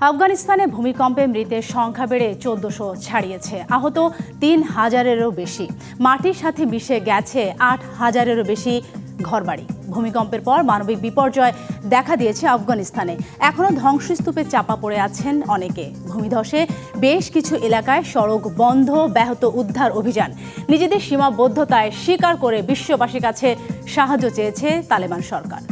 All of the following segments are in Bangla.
আফগানিস্তানে ভূমিকম্পে মৃতের সংখ্যা বেড়ে চোদ্দশো ছাড়িয়েছে। আহত তিন হাজারেরও বেশি। মাটির সাথে মিশে গেছে আট হাজারেরও বেশি ঘরবাড়ি। ভূমিকম্পের পর মানবিক বিপর্যয় দেখা দিয়েছে আফগানিস্তানে। এখনও ধ্বংসস্তূপে চাপা পড়ে আছেন অনেকে। ভূমিধসে বেশ কিছু এলাকায় সড়ক বন্ধ, ব্যাহত উদ্ধার অভিযান। নিজেদের সীমাবদ্ধতায় স্বীকার করে বিশ্ববাসীর কাছে সাহায্য চেয়েছে তালেবান সরকার।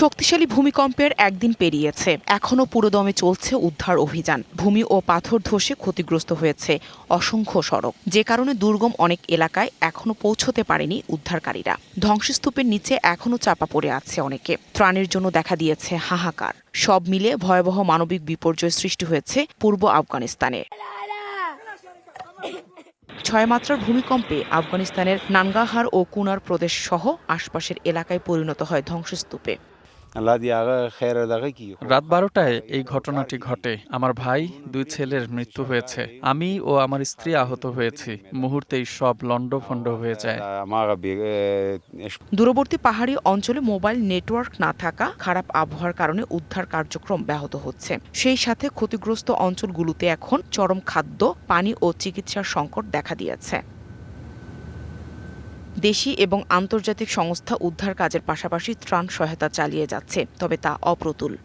শক্তিশালী ভূমিকম্পের একদিন পেরিয়েছে। এখনও পুরোদমে চলছে উদ্ধার অভিযান। ভূমি ও পাথর ধসে ক্ষতিগ্রস্ত হয়েছে অসংখ্য সড়ক। যে কারণে দুর্গম অনেক এলাকায় এখনও পৌঁছতে পারেনি উদ্ধারকারীরা। ধ্বংসস্তূপের নিচে এখনও চাপা পড়ে আছে অনেকে। ত্রাণের জন্য দেখা দিয়েছে হাহাকার। সব মিলে ভয়াবহ মানবিক বিপর্যয় সৃষ্টি হয়েছে পূর্ব আফগানিস্তানে। ছয় মাত্রার ভূমিকম্পে আফগানিস্তানের নানগাহার ও কুনার প্রদেশ সহ আশপাশের এলাকায় পরিণত হয় ধ্বংসস্তূপে। রাত বারোটায় এই ঘটনাটি ঘটে। আমার ভাই দুই ছেলের মৃত্যু হয়েছে। আমি ও আমার স্ত্রী আহত হয়েছি। মুহূর্তেই সব লণ্ডভণ্ড হয়ে যায়। আমার দূরবর্তী পাহাড়ি অঞ্চলে মোবাইল নেটওয়ার্ক না থাকা খারাপ আবহাওয়ার কারণে উদ্ধার কার্যক্রম ব্যাহত হচ্ছে। সেই সাথে ক্ষতিগ্রস্ত অঞ্চলগুলোতে এখন চরম খাদ্য পানি ও চিকিৎসার সংকট দেখা দিয়েছে। দেশি এবং আন্তর্জাতিক সংস্থা উদ্ধার কাজের পাশাপাশি ত্রাণ সহায়তা চালিয়ে যাচ্ছে, তবে তা অপ্রতুল।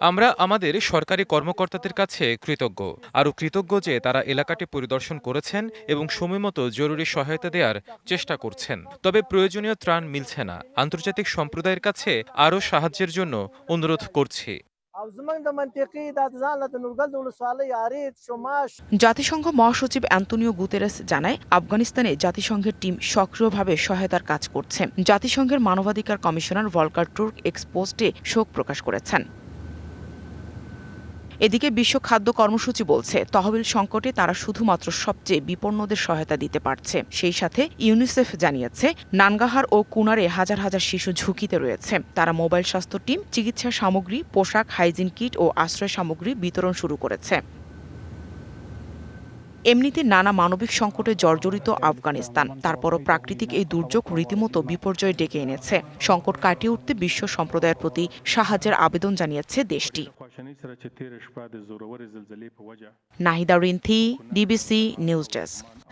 আমরা আমাদের সরকারি কর্মকর্তাদের কাছে কৃতজ্ঞ, আরও কৃতজ্ঞ যে তারা এলাকাটি পরিদর্শন করেছেন এবং সময়মতো জরুরি সহায়তা দেওয়ার চেষ্টা করছেন। তবে প্রয়োজনীয় ত্রাণ মিলছে না। আন্তর্জাতিক সম্প্রদায়ের কাছে আরও সাহায্যের জন্য অনুরোধ করছি। او زمونږ د منطقې د ځان له د نورګل د ولسوالۍ عارض شماش জাতিসংঘ মহাসচিব অ্যান্তোনিও গুতেরেস জানায় আফগানিস্তানে জাতিসংঘের টিম সক্রিয়ভাবে সহায়তার কাজ করছে জাতিসংঘের মানবাধিকার কমিশনার ভলকার টুর্ক এক্সপোস্টে শোক প্রকাশ করেছেন এদিকে বিশ্ব খাদ্য কর্মসূচি বলছে, তহবিল সংকটে তারা শুধুমাত্র সবচেয়ে বিপন্নদের সহায়তা দিতে পারছে। সেই সাথে ইউনিসেফ জানিয়েছে নানগাহার ও কুনারে হাজার হাজার শিশু ঝুঁকিতে রয়েছে। তারা মোবাইল স্বাস্থ্য টিম, চিকিৎসা সামগ্রী, পোশাক, হাইজিন কিট ও আশ্রয় সামগ্রী বিতরণ শুরু করেছে। এমনিতে নানা মানবিক সংকটে জর্জরিত আফগানিস্তান। তারপরও প্রাকৃতিক এই দুর্যোগ রীতিমতো বিপর্যয় ডেকে এনেছে। সংকট কাটিয়ে উঠতে বিশ্ব সম্প্রদায়ের প্রতি সাহায্যের আবেদন জানিয়েছে দেশটি। Nahida Rinthi DBC news desk.